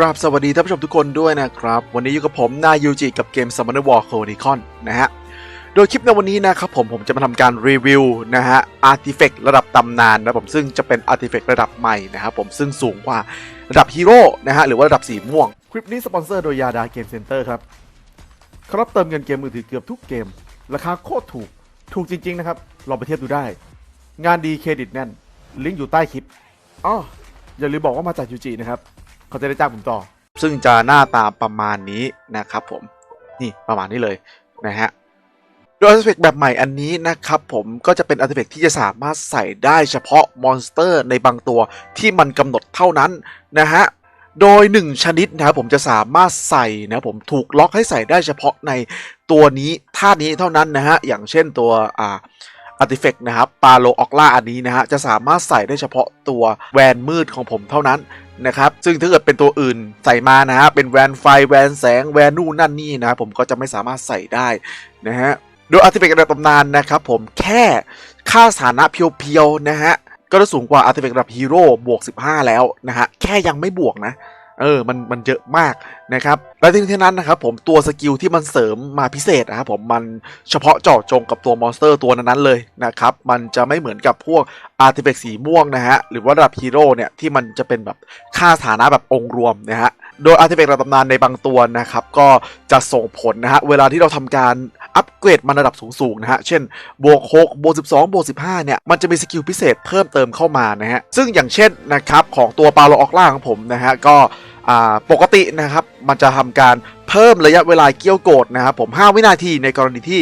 ครับสวัสดีท่านผู้ชมทุกคนด้วยนะครับ วันนี้อยู่กับผมนายยูจิกับเกม Summoner War Chronicon นะฮะ โดยคลิปในวันนี้นะครับผมผมจะมาทำการรีวิวนะฮะอาร์ติเฟกระดับตำนานนะผมซึ่งจะเป็นอาร์ติเฟกระดับใหม่นะครับผมซึ่งสูงกว่าระดับฮีโร่นะฮะหรือว่าระดับสีม่วง คลิปนี้สปอนเซอร์โดยยาดาเกมเซ็นเตอร์ครับครับเติมเงินเกมมือถือเกือบทุกเกม ราคาโคตรถูกถูกจริงๆนะครับลองไปเทียบดูได้ งานดีเครดิตแน่นลิงก์อยู่ใต้คลิปอ๋ออย่าลืมบอกว่ามาจากยูจินะครับ เขาจะได้จ้างผมต่อ ซึ่งจะหน้าตาประมาณนี้นะครับผมนี่ประมาณนี้เลยนะฮะโดยอาร์ติเฟกแบบใหม่อันนี้นะครับผมก็จะเป็นอาร์ติเฟกที่จะสามารถใส่ได้เฉพาะมอนสเตอร์ในบางตัวที่มันกำหนดเท่านั้นนะฮะโดย 1 ชนิดนะครับผมจะสามารถใส่นะผมถูกล็อกให้ใส่ได้เฉพาะในตัวนี้ท่านี้เท่านั้นนะฮะอย่างเช่นตัวอ่า อาร์ติเฟกนะครับปาโลออกล่าอันนี้นะฮะจะสามารถใส่ได้เฉพาะตัวแวนมืดของผมเท่านั้นนะครับซึ่งถ้าเกิดเป็นตัวอื่นใส่มานะฮะเป็นแวนไฟแวนแสงแวนนู่นนั่นนี่นะผมก็จะไม่สามารถใส่ได้นะฮะโดยอาร์ติเฟกต์ระดับตำนานนะครับผมแค่ค่าสถานะเพียวๆนะฮะก็จะสูงกว่าอาร์ติเฟกต์ระดับฮีโร่บวก 15 แล้วนะฮะแค่ยังไม่บวกนะเออมันมันเยอะมากนะครับ และทั้งที่นั้นนะครับผมตัวสกิลที่มันเสริมมาพิเศษนะครับผมมันเฉพาะเจาะจงกับตัวมอนสเตอร์ตัวนั้นๆเลยนะครับมันจะไม่เหมือนกับพวกอาร์ติเฟกสีม่วงนะฮะหรือว่าระดับฮีโร่เนี่ยที่มันจะเป็นแบบค่าสถานะแบบองค์รวมนะฮะโดยอาร์ติเฟกต์ระดับตำนานในบางตัวนะครับก็จะส่งผลนะฮะเวลาที่เราทำการอัปเกรดมันระดับสูงๆนะฮะเช่นบวก6บวก12บวก15เนี่ยมันจะมีสกิลพิเศษเพิ่มเติมเข้ามานะฮะซึ่งอย่างเช่นนะครับของตัวปาโลออกล่าของผมนะฮะก็ ปกตินะครับมันจะทำการเพิ่มระยะเวลาเกี้ยวโกดนะครับผม 5 วินาทีในกรณีที่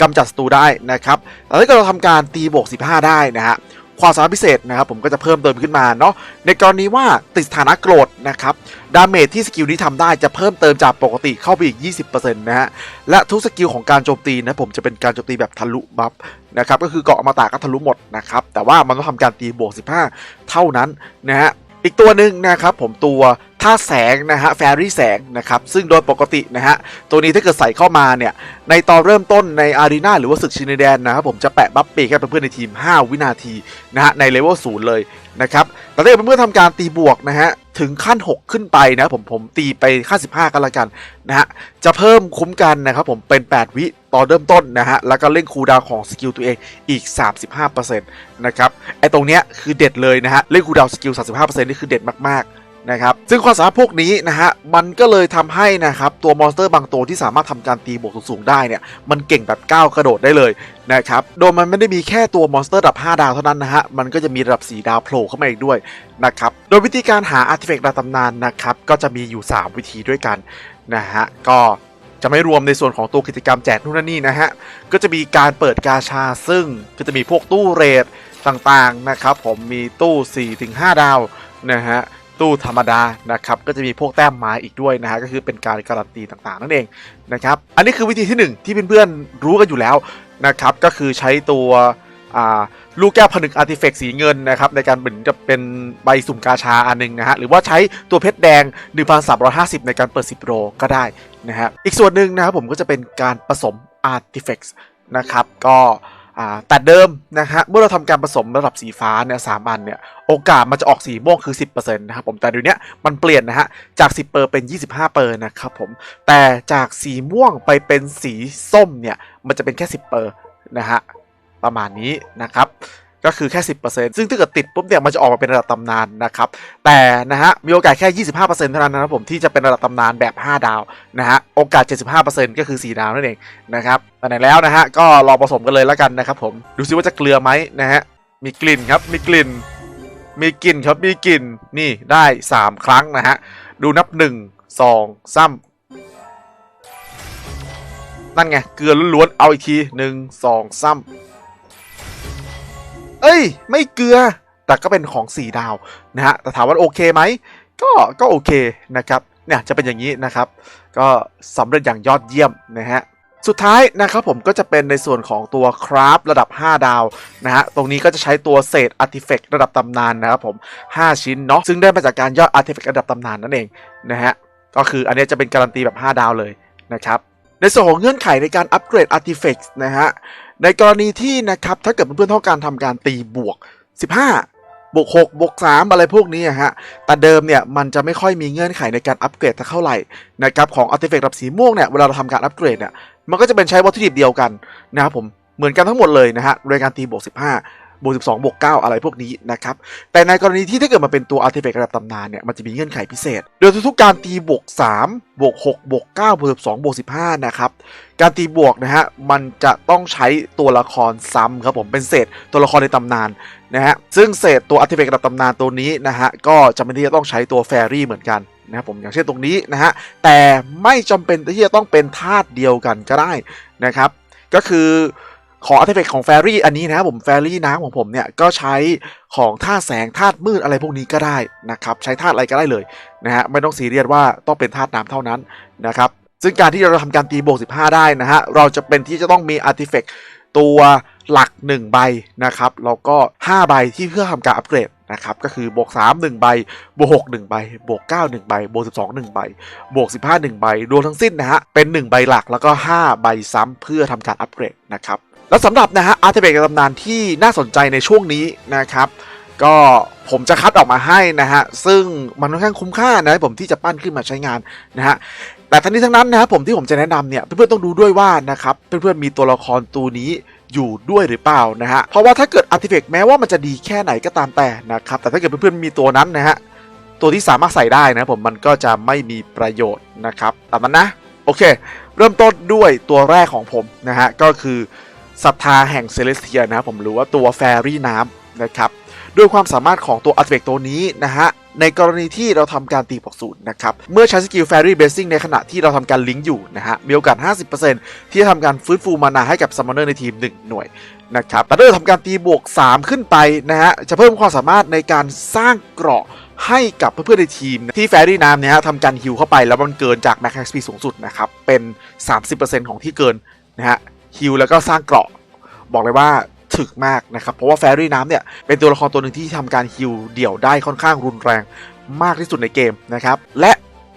กำจัดศัตรูได้นะครับแต่ถ้าเกิดเราทำการตีบวก 15 ได้นะฮะความสามารถพิเศษนะครับผมก็จะเพิ่มเติมขึ้นมาเนาะในกรณีว่าติดสถานะโกรธนะครับดาเมจที่สกิลนี้ทำได้จะเพิ่มเติมจากปกติเข้าไปอีก 20%นะฮะและทุกสกิลของการโจมตีนะผมจะเป็นการโจมตีแบบทะลุบัฟนะครับก็คือเกาะอมตะก็ทะลุหมดนะครับแต่ว่ามันต้องทำการตีบวก 15 เท่านั้นนะฮะ อีกตัวหนึ่งนะครับผมตัวท่าแสงนะฮะแฟรี่แสงนะครับซึ่งโดยปกตินะฮะตัวนี้ถ้าเกิดใส่เข้ามาเนี่ยในตอนเริ่มต้นในอารีนาหรือว่าศึกชินแดนนะครับผมจะแปะบัฟปีกให้เพื่อนในทีม 5 วินาทีนะฮะในเลเวลศูนย์เลยนะครับแต่ถ้าเกิดเพื่อนๆทำการตีบวกนะฮะ ถึงขั้น 6 ขึ้นไปนะผมผมตีไปขั้น15 กันละกันนะฮะจะเพิ่มคุ้มกันนะครับผมเป็น 8 วิตอนเริ่มต้นนะฮะแล้วก็เล่นคูดาวของสกิลตัวเองอีก 35%นะครับไอตรงเนี้ยคือเด็ดเลยนะฮะเล่นคูดาวสกิล 35%นี่คือเด็ดมากๆนะครับซึ่งความสามารถพวกนี้นะฮะ มันก็เลยทำให้นะครับตัวมอนสเตอร์บางตัวที่สามารถทำการตีบวกสูงๆได้เนี่ยมันเก่งแบบก้าวกระโดดได้เลยนะครับโดยมันไม่ได้มีแค่ตัวมอนสเตอร์ระดับ 5 ดาวเท่านั้นนะฮะมันก็จะมีระดับ 4 ดาวโผล่เข้ามาอีกด้วยนะครับโดยวิธีการหาอาร์ติเฟกต์ระดับตำนานนะครับก็จะมีอยู่ 3 วิธีด้วยกันนะฮะก็จะไม่รวมในส่วนของตัวกิจกรรมแจกนู่นนนนี่นะฮะ ก็จะมีการเปิดกาชาซึ่งก็จะมีพวกตู้เรทต่างๆนะครับ ผมมีตู้ 4-5 ดาวนะฮะ ตู้ธรรมดานะครับก็จะมีพวกแต้มไม้อีกด้วยนะฮะก็คือเป็นการการันตีต่างๆ นั่นเองนะครับอันนี้คือวิธีที่หนึ่งที่เพื่อนๆรู้กันอยู่แล้วนะครับก็คือใช้ตัวลูกแก้วผนึกอาร์ติเฟกต์สีเงินนะครับในการเหมือนจะเป็นใบสุ่มกาชาอันหนึงนะฮะหรือว่าใช้ตัวเพชรแดง 1350 ในการเปิด 10 โรก็ได้นะฮะอีกส่วนหนึ่งนะครับผมก็จะเป็นการผสมอาร์ติเฟกต์นะครับก็ แต่เดิมนะฮะเมื่อเราทำการผสมระดับสีฟ้าเนี่ยสามอันเนี่ยโอกาสมันจะออกสีม่วงคือ 10%นะครับผมแต่เดี๋ยวนี้มันเปลี่ยนนะฮะจาก 10เปอร์เป็น 25เปอร์นะครับผมแต่จากสีม่วงไปเป็นสีส้มเนี่ยมันจะเป็นแค่ 10เปอร์นะฮะประมาณนี้นะครับ ก็คือแค่ 10%ซึ่งถ้าเกิดติดปุ๊บเนี่ยมันจะออกมาเป็นระดับตำนานนะครับ แต่นะฮะมีโอกาสแค่ 25%เท่านั้นนะครับผมที่จะเป็นระดับตำนานแบบ 5 ดาวนะฮะโอกาส 75%ก็คือ 4 ดาวนั่นเองนะครับแต่ไหนแล้วนะฮะก็ลองผสมกันเลยแล้วกันนะครับผมดูซิว่าจะเกลือไหมนะฮะมีกลิ่นครับมีกลิ่น มีกลิ่นครับมีกลิ่นนี่ได้ 3 ครั้งนะฮะดูนับ 1 2 3นั่นไงเกลือล้วนๆเอาอีกที 1 2 3เอ้ย ไม่เกลือ แต่ก็เป็นของ 4 ดาวนะฮะ แต่ถามว่าโอเคไหม ก็ก็โอเคนะครับเนี่ยจะเป็นอย่างนี้นะครับ ก็สำเร็จอย่างยอดเยี่ยมนะฮะสุดท้ายนะครับผมก็จะเป็นในส่วนของตัวคราฟระดับ 5 ดาวนะฮะตรงนี้ก็จะใช้ตัวเศษอาร์ติเฟกต์ระดับตำนานนะครับผม 5 ชิ้นเนาะซึ่งได้มาจากการย่อยอาร์ติเฟกต์ระดับตำนานนั่นเองนะฮะก็คืออันนี้จะเป็นการันตีแบบ 5 ดาวเลยนะครับ ในส่วนของเงื่อนไขในการอัปเกรดอาร์ติเฟกต์นะฮะ ในกรณีที่นะครับถ้าเกิดเพื่อนๆต้องการทำการตีบวก 15 บวก 6 บวก 3 อะไรพวกนี้อะฮะ แต่เดิมเนี่ยมันจะไม่ค่อยมีเงื่อนไขในการอัปเกรดเท่าไหร่นะครับของอัลติเฟกต์รับสีม่วงเนี่ยเวลาเราทำการอัปเกรดเนี่ยมันก็จะเป็นใช้วัตถุดิบเดียวกันนะครับผมเหมือนกันทั้งหมดเลยนะฮะโดยการตีบวก 15 บวก12บวก9อะไรพวกนี้นะครับ แต่ในกรณีที่ถ้าเกิดมาเป็นตัวอาร์ติเฟกต์ระดับตำนานเนี่ย มันจะมีเงื่อนไขพิเศษ โดยทุกๆการตีบวก3บวก6บวก9บวก12บวก15 นะครับ การตีบวกนะฮะ มันจะต้องใช้ตัวละครซ้ำครับผม เป็นเศษตัวละครในตำนานนะฮะ ซึ่งเศษตัวอาร์ติเฟกต์ระดับตำนานตัวนี้นะฮะ ก็จำเป็นที่จะต้องใช้ตัวแฟรี่เหมือนกันนะครับผมอย่างเช่นตรงนี้นะฮะ แต่ไม่จำเป็นที่จะต้องเป็นธาตุเดียวกันก็ได้นะครับ ก็คือ ของอาร์ติเฟกต์ของแฟรี่อันนี้นะครับผมแฟรี่น้ำของผมเนี่ยก็ใช้ของธาตุแสงธาตุมืดอะไรพวกนี้ก็ได้นะครับใช้ธาตุอะไรก็ได้เลยนะฮะไม่ต้องซีเรียสว่าต้องเป็นธาตุน้ำเท่านั้นนะครับซึ่งการที่เราทำการตีบวก 15 ได้นะฮะเราจะเป็นที่จะต้องมีอาร์ติเฟกต์ตัวหลัก 1 ใบนะครับแล้วก็ 5 ใบที่เพื่อทำการอัปเกรดนะครับก็คือบวก 3 1 ใบ บวก 6 1 ใบ บวก 9 1 ใบ บวก 12 1 ใบ บวก 15 1 ใบรวมทั้งสิ้นนะฮะเป็น 1 ใบหลักแล้วก็ 5 ใบซ้ำเพื่อทำการอัปเกรดนะครับ แล้วสำหรับนะฮะอาร์ติเฟกต์ตำนานที่น่าสนใจในช่วงนี้นะครับ ก็ผมจะคัดออกมาให้นะฮะ ซึ่งมันค่อนข้างคุ้มค่านะผมที่จะปั้นขึ้นมาใช้งานนะฮะแต่ทั้งนี้ทั้งนั้นนะครับผมที่ผมจะแนะนำเนี่ยเพื่อนๆต้องดูด้วยว่านะครับเพื่อนๆมีตัวละครตัวนี้อยู่ด้วยหรือเปล่านะฮะเพราะว่าถ้าเกิดอาร์ติเฟกต์แม้ว่ามันจะดีแค่ไหนก็ตามแต่นะครับแต่ถ้าเกิดเพื่อนๆมีตัวนั้นนะฮะตัวที่สามารถใส่ได้นะผมมันก็จะไม่มีประโยชน์นะครับตามนั้นนะโอเค เริ่มต้นด้วยตัวแรกของผมนะฮะก็คือ ศรัทธาแห่งเซเลสเทียนะครับผมหรือว่าตัวแฟรี่น้ำนะครับด้วยความสามารถของตัวอาร์ติเฟกตัวนี้นะฮะในกรณีที่เราทำการตีบวกศูนย์นะครับ เมื่อใช้สกิล Fairy Blessing ในขณะที่เราทำการลิงก์อยู่นะฮะ มีโอกาส 50%ที่จะทำการฟื้นฟูมานาให้กับซัมมอนเนอร์ในทีม 1 หน่วยนะครับแต่ถ้าเราทำการตีบวก 3 ขึ้นไปนะฮะ จะเพิ่มความสามารถในการสร้างเกราะให้กับเพื่อนๆในทีม ที่แฟรี่น้ำเนี่ยทำการฮิวเข้าไปแล้วมันเกินจาก Max XP สูงสุดนะครับ เป็น 30%ของที่เกินนะฮะ ฮิวแล้วก็สร้างเกราะ บอกเลยว่าถึกมากนะครับ เพราะว่าแฟรี่น้ำเนี่ยเป็นตัวละครตัวหนึ่งที่ทำการฮิลเดี่ยวได้ค่อนข้างรุนแรงมากที่สุดในเกมนะครับ และ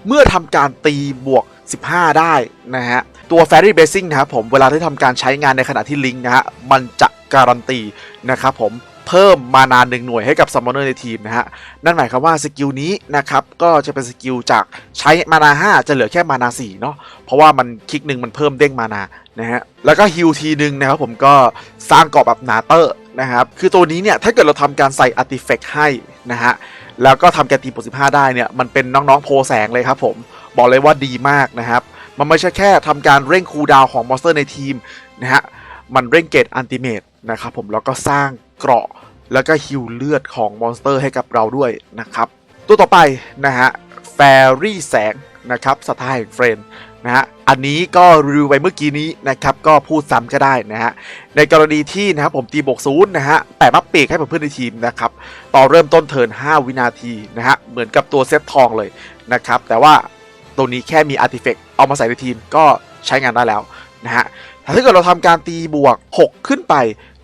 เมื่อทำการตีบวก 15 ได้นะฮะ ตัวแฟรี่เบสซิ่งนะครับผมเวลาที่ทำการใช้งานในขณะที่ลิงก์นะฮะมันจะการันตีนะครับผม เพิ่มมานานหนึ่งหน่วยให้กับซัมมอนเนอร์ในทีมนะฮะ นั่นหมายความว่าสกิลนี้นะครับก็จะเป็นสกิลจากใช้มานา 5 จะเหลือแค่มานา 4 เนาะเพราะว่ามันคลิกหนึ่งมันเพิ่มเด้งมานานะฮะแล้วก็ฮิลทีหนึ่งนะครับผมก็สร้างกราะแบบนาเตอร์นะครับคือตัวนี้เนี่ยถ้าเกิดเราทำการใส่อาร์ติเฟกต์ให้นะฮะแล้วก็ทำแกตีบวก15 ได้เนี่ยมันเป็นน้องๆโพแสงเลยครับผมบอกเลยว่าดีมากนะครับมันไม่ใช่แค่ทำการเร่งคูลดาวของมอนสเตอร์ในทีมนะฮะมันเร่งเกตอันติเมตนะครับผมแล้วก็สร้าง เกราะ แล้วก็ฮิวเลือดของมอนสเตอร์ให้กับเราด้วยนะครับ ตัวต่อไปนะฮะแฟรี่แสงนะครับสไตล์เฟรนนะฮะอันนี้ก็รีวิวไปเมื่อกี้นี้นะครับก็พูดซ้ำก็ได้นะฮะในกรณีที่นะครับผมตีบวกศูนย์นะฮะแต่มักปีกให้เพื่อนในทีมนะครับต่อเริ่มต้นเทิร์น5 วินาทีนะฮะเหมือนกับตัวเซตทองเลยนะครับแต่ว่าตัวนี้แค่มีอาร์ติเฟกต์เอามาใส่ในทีมก็ใช้งานได้แล้วนะฮะถ้าเกิดเราทำการตีบวก 6 ขึ้นไป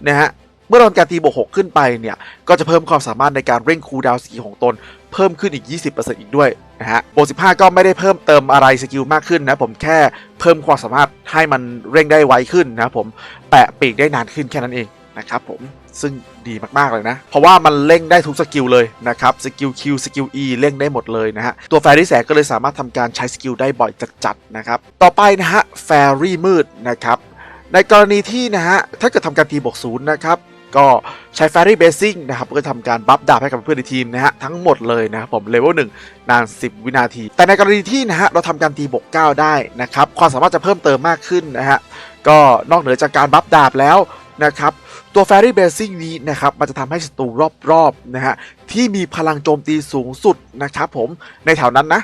นะฮะ เมื่อเราทำการตีบวก6ขึ้นไปเนี่ย ก็จะเพิ่มความสามารถในการเร่งคูลดาวสกิลของตน เพิ่มขึ้นอีก 20%อีกด้วยนะฮะบวก15 ก็ไม่ได้เพิ่มเติมอะไรสกิลมากขึ้นนะ ผมแค่เพิ่มความสามารถให้มันเร่งได้ไวขึ้นนะผม แปะปีกได้นานขึ้นแค่นั้นเองนะครับผม ซึ่งดีมากๆเลยนะ เพราะว่ามันเร่งได้ทุกสกิลเลยนะครับ สกิล Q สกิล E เร่งได้หมดเลยนะฮะ ตัวแฟรี่แสงก็เลยสามารถทำการใช้สกิลได้บ่อยจัดๆนะครับ ต่อไปนะฮะ แฟรี่มืดนะครับ ในกรณีที่นะฮะ ถ้าเกิดทำการตีบวกศูนย์นะครับ ก็ใช้ Fairy Basing นะครับก็ทำการบัฟดาบให้กับเพื่อนในทีมนะฮะทั้งหมดเลยนะครับผมเลเวล1นาน 10 วินาที แต่ในกรณีที่นะฮะเราทำการตีบวก9 ได้นะครับความสามารถจะเพิ่มเติมมากขึ้นนะฮะก็นอกเหนือจากการบัฟดาบแล้วนะครับตัว Fairy Basing นี้นะครับมันจะทำให้ศัตรูรอบๆนะฮะที่มีพลังโจมตีสูงสุดนะครับผมในแถวนั้นนะ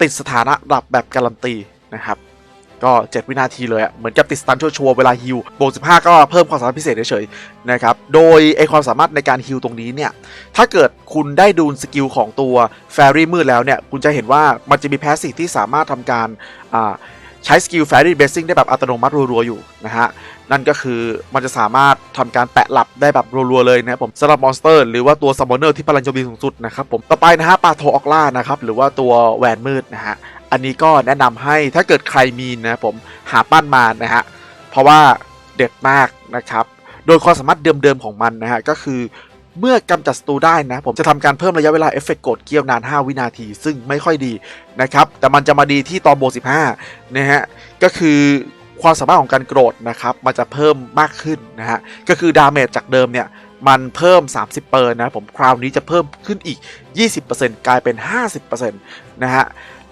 ติดสถานะระดับแบบการันตีนะครับ ก็ 7 วินาทีเลยอะเหมือนกับติดสตันชัวร์เวลาฮิลโบ15ก็เพิ่มความสามารถพิเศษเฉยๆนะครับ โดยไอความสามารถในการฮิลตรงนี้เนี่ย ถ้าเกิดคุณได้ดูสกิลของตัวแฟรี่มืดแล้วเนี่ย คุณจะเห็นว่ามันจะมีแพสซีฟที่สามารถทำการใช้สกิลแฟรี่เบสซิ่งได้แบบอัตโนมัติรัวๆอยู่นะฮะ นั่นก็คือมันจะสามารถทำการแปะหลับได้แบบรัวๆเลยนะครับผมสำหรับมอนสเตอร์หรือว่าตัวซัมมอนเนอร์ที่พลังโจมตีสูงสุดนะครับผม ต่อไปนะฮะปาโทออกล่านะครับหรือว่าตัวแหวนมืดนะฮะ อันนี้ก็แนะนำให้ถ้าเกิดใครมีนะผมหาปั้นมานะฮะเพราะว่าเด็ดมากนะครับ โดยความสามารถเดิมๆของมันนะฮะก็คือเมื่อกำจัดศัตรูได้นะ ผมจะทำการเพิ่มระยะเวลาเอฟเฟกต์กดเกี้ยวนาน 5 วินาที ซึ่งไม่ค่อยดีนะครับ แต่มันจะมาดีที่ตอนโบ 15 นะฮะ ก็คือความสามารถของการโกรธนะครับ มันจะเพิ่มมากขึ้นนะฮะ ก็คือดาเมจจากเดิมเนี่ย มันเพิ่ม 30เปอร์นะผมคราวนี้จะเพิ่มขึ้นอีก 20%กลายเป็น 50%นะฮะ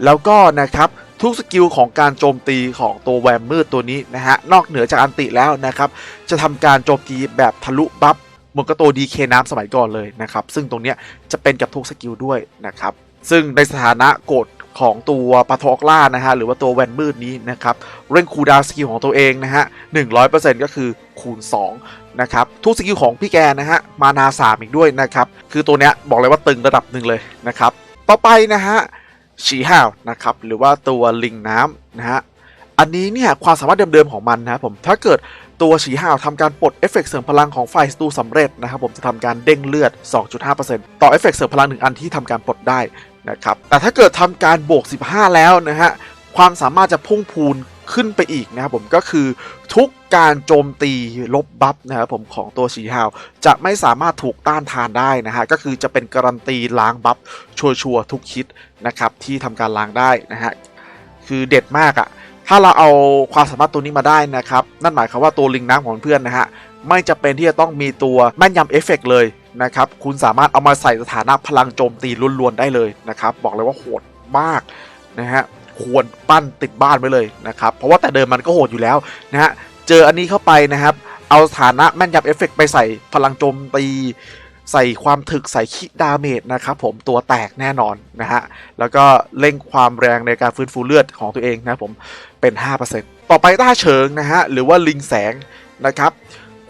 แล้วก็นะครับทุกสกิลของการโจมตีของตัวแวมมืดตัวนี้นะฮะนอกเหนือจากอันติแล้วนะครับ จะทำการโจมตีแบบทะลุบัฟเหมือนกับตัวดีเคน้ำสมัยก่อนเลยนะครับ ซึ่งตรงเนี้ยจะเป็นกับทุกสกิลด้วยนะครับ ซึ่งในสถานะโกดของตัวปาทอกล่านะฮะหรือว่าตัวแวนมืดนี้นะครับเร่งคูดาวสกิลของตัวเองนะฮะ100%ก็คือคูณ 2 นะครับ ทุกสกิลของพี่แกนะฮะมานา3อีกด้วยนะครับ คือตัวเนี้ยบอกเลยว่าตึงระดับหนึ่งเลยนะครับ ต่อไปนะฮะ ฉีห่าวนะครับหรือว่าตัวลิงน้ำนะฮะอันนี้เนี่ยความสามารถเดิมๆของมันนะครับผมถ้าเกิดตัวฉีห่าวทำการปลดเอฟเฟกต์เสริมพลังของฝ่ายศัตรูสำเร็จนะครับผมจะทำการเด้งเลือด 2.5%ต่อเอฟเฟกต์เสริมพลังหนึ่งอันที่ทำการปลดได้นะครับแต่ถ้าเกิดทำการบวก 15 แล้วนะฮะความสามารถจะพุ่งพูน ขึ้นไปอีกนะครับผมก็คือทุกการโจมตีลบบัฟนะครับผมของตัวฉีฮาว จะไม่สามารถถูกต้านทานได้นะฮะก็คือจะเป็นการันตีล้างบัฟชัวร์ๆทุกคิดนะครับที่ทำการล้างได้นะฮะคือเด็ดมากอะ่ะถ้าเราเอาความสามารถตัวนี้มาได้นะครับนั่นหมายความว่าตัวลิงน้ำของเพื่อนนะฮะไม่จะเป็นที่จะต้องมีตัวแม่นยำเอฟเฟกต์เลยนะครับคุณสามารถเอามาใส่สถานะพลังโจมตีล้วนๆได้เลยนะครับบอกเลยว่าโหดมากนะฮะ ควรปั้นติดบ้านไว้เลยนะครับเพราะว่าแต่เดิมมันก็โหดอยู่แล้วนะฮะเจออันนี้เข้าไปนะครับ เอาสถานะแม่นยำเอฟเฟกต์ไปใส่พลังโจมตีใส่ความถึกใส่คิดาเมจนะครับผมตัวแตกแน่นอนนะฮะ แล้วก็เร่งความแรงในการฟื้นฟูเลือดของตัวเองนะผมเป็น 5%ต่อไปต้าเฉิงนะฮะ หรือว่าลิงแสงนะครับ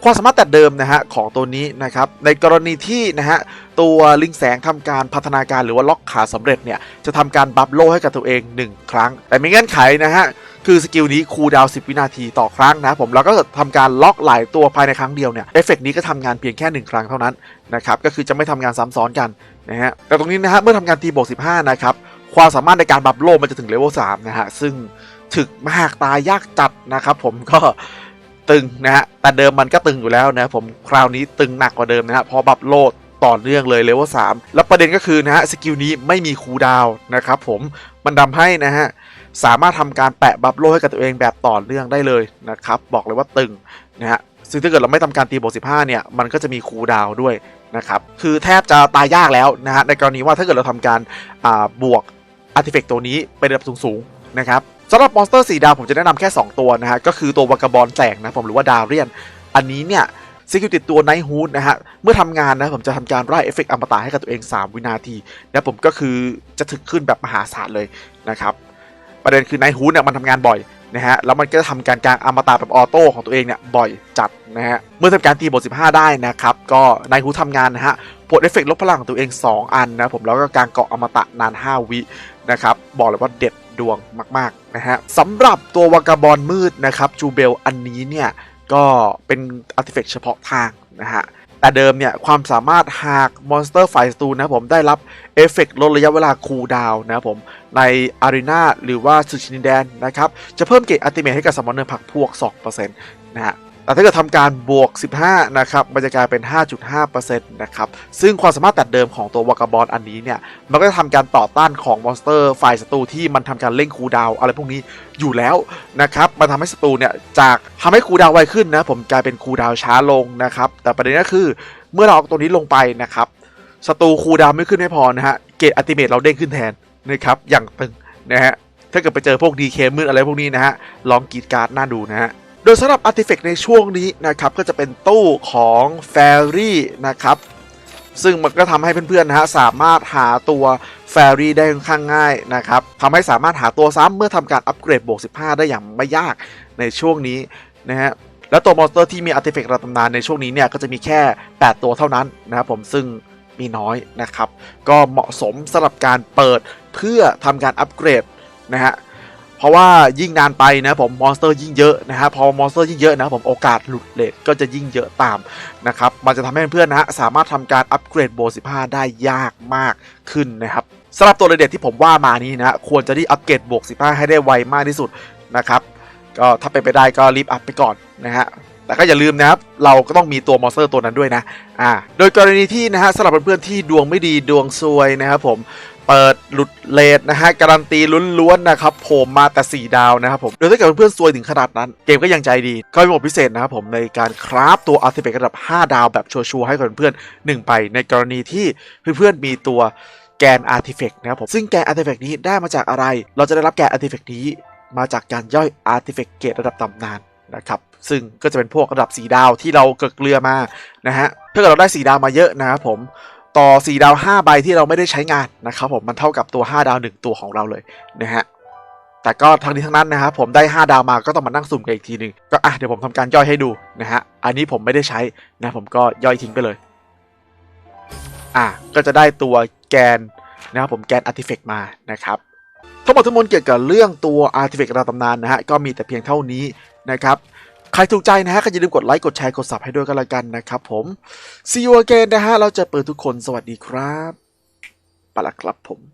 ความสามารถแต่เดิมนะฮะของตัวนี้นะครับในกรณีที่นะฮะตัวลิงแสงทำการพัฒนาการหรือว่าล็อกขาสำเร็จเนี่ยจะทำการบัฟโลให้กับตัวเอง 1 ครั้ง แต่มีเงื่อนไขนะฮะคือสกิลนี้คูลดาว10 วินาทีต่อครั้งนะผมแล้วก็ทำการล็อกหลายตัวภายในครั้งเดียวเนี่ยเอฟเฟกนี้ก็ทำงานเพียงแค่ 1 ครั้งเท่านั้นนะครับก็คือจะไม่ทำงานซ้ำซ้อนกันนะฮะแต่ตรงนี้นะฮะเมื่อทำการตีบวก15นะครับความสามารถในการบัฟโลมันจะถึงเลเวล3นะฮะซึ่งถึกมากตายยากจัดนะครับผมก็ ตึงนะฮะ แต่เดิมมันก็ตึงอยู่แล้วนะผมคราวนี้ตึงหนักกว่าเดิมนะฮะเพราะบัฟโลดต่อเนื่องเลยเลเวล3แล้วประเด็นก็คือนะฮะสกิลนี้ไม่มีคูลดาวน์นะครับผมมันทำให้นะฮะสามารถทำการแปะบัฟโลให้กับตัวเองแบบต่อเนื่องได้เลยนะครับบอกเลยว่าตึงนะฮะซึ่งถ้าเกิดเราไม่ทำการตีบวก15 เนี่ย มันก็จะมีคูลดาวน์ด้วยนะครับ คือแทบจะตายยากแล้วนะฮะ ในกรณีว่าถ้าเกิดเราทำการบวกอาร์ติเฟกตัวนี้เป็นระดับสูงๆนะครับ สำหรับมอนสเตอร์สีดาวผมจะแนะนำแค่ 2 ตัวนะฮะ ก็คือตัววากาบอลแสงนะผมหรือว่าดาวเรียน อันนี้เนี่ยสกิลติดตัวไนท์ฮูดนะฮะ เมื่อทำงานนะผมจะทำการไล่เอฟเฟกต์อมตะให้กับตัวเอง 3 วินาทีนะผมก็คือจะถึกขึ้นแบบมหาศาลเลยนะครับ ประเด็นคือไนท์ฮูดเนี่ยมันทำงานบ่อยนะฮะ แล้วมันก็จะทำการกลางอมตะแบบออโต้ของตัวเองเนี่ยบ่อยจัดนะฮะ เมื่อทำการตีบท 15 ได้นะครับ ก็ไนท์ฮูดทำงานนะฮะปลดเอฟเฟกต์ลบพลังของตัวเอง 2 อันนะผมแล้วก็การเกาะอมตะนาน 5 วินะครับ บอกเลยว่าเด็ด ดวงมากๆนะฮะสำหรับตัววากาบอลมืดนะครับจูเบลอันนี้เนี่ยก็เป็นอาร์ติเฟกต์เฉพาะทางนะฮะแต่เดิมเนี่ยความสามารถหากมอนสเตอร์ฝ่ายศัตรูนะผมได้รับเอฟเฟกต์ลดระยะเวลาคูลดาวน์นะครับผมในอารีนาหรือว่าสุชินิแดนนะครับจะเพิ่มเกรดอัติเมทให้กับสมอนเนอร์ผักพวก 2%นะฮะ ถ้าเกิดทำการบวก 15 นะครับมันจะกลายเป็น 5.5%นะครับ ซึ่งความสามารถแต่เดิมของตัววากาบอลอันนี้เนี่ย มันก็จะทำการต่อต้านของมอนสเตอร์ฝ่ายศัตรูที่มันทำการเล่งคูดาวอะไรพวกนี้อยู่แล้วนะครับ มันทำให้ศัตรูเนี่ยจากทำให้คูดาวไวขึ้นนะ ผมกลายเป็นคูดาวช้าลงนะครับ แต่ประเด็นก็คือเมื่อเราเอาตัวนี้ลงไปนะครับ ศัตรูคูดาวไม่ขึ้นไม่พอนะฮะ เกรดอัติเมทเราเด้งขึ้นแทนนะครับ อย่างตึงนะฮะ ถ้าเกิดไปเจอพวกดีเคมืดอะไรพวกนี้นะฮะ ลองกีดการ์ดหน่าดูนะฮะ โดยสำหรับอาร์ติเฟกในช่วงนี้นะครับก็จะเป็นตู้ของแฟรี่นะครับซึ่งมันก็ทำให้เพื่อนๆนะฮะสามารถหาตัวแฟรี่ได้ค่อนข้างง่ายนะครับทำให้สามารถหาตัวซ้ำเมื่อทำการอัปเกรดบวก 15 ได้อย่างไม่ยากในช่วงนี้นะฮะแล้วตัวมอนสเตอร์ที่มีอาร์ติเฟกต์ระดับตำนานในช่วงนี้เนี่ยก็จะมีแค่ 8 ตัวเท่านั้นนะครับผมซึ่งมีน้อยนะครับ ก็เหมาะสมสำหรับการเปิดเพื่อทำการอัปเกรดนะฮะ เพราะว่ายิ่งนานไปนะผมมอนสเตอร์ยิ่งเยอะนะฮะพอมอนสเตอร์ยิ่งเยอะนะผมโอกาสหลุดเลทก็จะยิ่งเยอะตามนะครับมันจะทำให้เพื่อนๆนะฮะสามารถทำการอัปเกรดโบ15 ได้ยากมากขึ้นนะครับสำหรับตัวเด็ดที่ผมว่ามานี้นะฮะควรจะได้อัปเกรดบวก 15 ให้ได้ไวมากที่สุดนะครับก็ถ้าเป็นไปได้ก็รีบอัพไปก่อนนะฮะแต่ก็อย่าลืมนะครับ เราก็ต้องมีตัวมอนสเตอร์ตัวนั้นด้วยนะ อ่า โดยกรณีที่นะฮะสำหรับเพื่อนๆที่ดวงไม่ดีดวงซวยนะครับผม เปิดหลุดเลทนะฮะการันตีล้วนๆนะครับผมมาแต่ 4 ดาวนะครับผมโดยถ้าเกิดเพื่อนๆซวยถึงขนาดนั้น เกมก็ยังใจดีก็มีโหมดพิเศษนะครับผมในการคราฟตัวอาร์ติเฟกระดับ 5 ดาวแบบชัวร์ๆให้กับเพื่อนๆหนึ่งไปในกรณีที่เพื่อนๆมีตัวแกนอาร์ติเฟกนะครับผมซึ่งแกนอาร์ติเฟกนี้ได้มาจากอะไร เราจะได้รับแกนอาร์ติเฟกนี้ มาจากการย่อยอาร์ติเฟกเกตระดับตำนานนะครับซึ่งก็จะเป็นพวกระดับ4ดาวที่เราเกิดเกลือมานะฮะถ้าเกิดเราได้4ดาวมาเยอะนะครับผม ต่อ 4 ดาว 5 ใบที่เราไม่ได้ใช้งานนะครับผมมันเท่ากับตัว 5 ดาว 1 ตัวของเราเลยนะฮะแต่ก็ทั้งนี้ทั้งนั้นนะครับผมได้ 5 ดาวมาก็ต้องมานั่งสุ่มกันอีกทีหนึ่งก็อะเดี๋ยวผมทำการย่อยให้ดูนะฮะอันนี้ผมไม่ได้ใช้นะผมก็ย่อยทิ้งไปเลยอะก็จะได้ตัวแกนนะครับผมแกนอาร์ติเฟกมานะครับทั้งหมดทั้งมวลเกี่ยวกับเรื่องตัวอาร์ติเฟกระดับตำนานนะฮะก็มีแต่เพียงเท่านี้นะครับ ใครถูกใจนะฮะก็อย่าลืมกดไลค์กดแชร์กดซับให้ด้วยกันละกันนะครับผม see you again นะฮะเราจะเปิดทุกคนสวัสดีครับไปละครับผม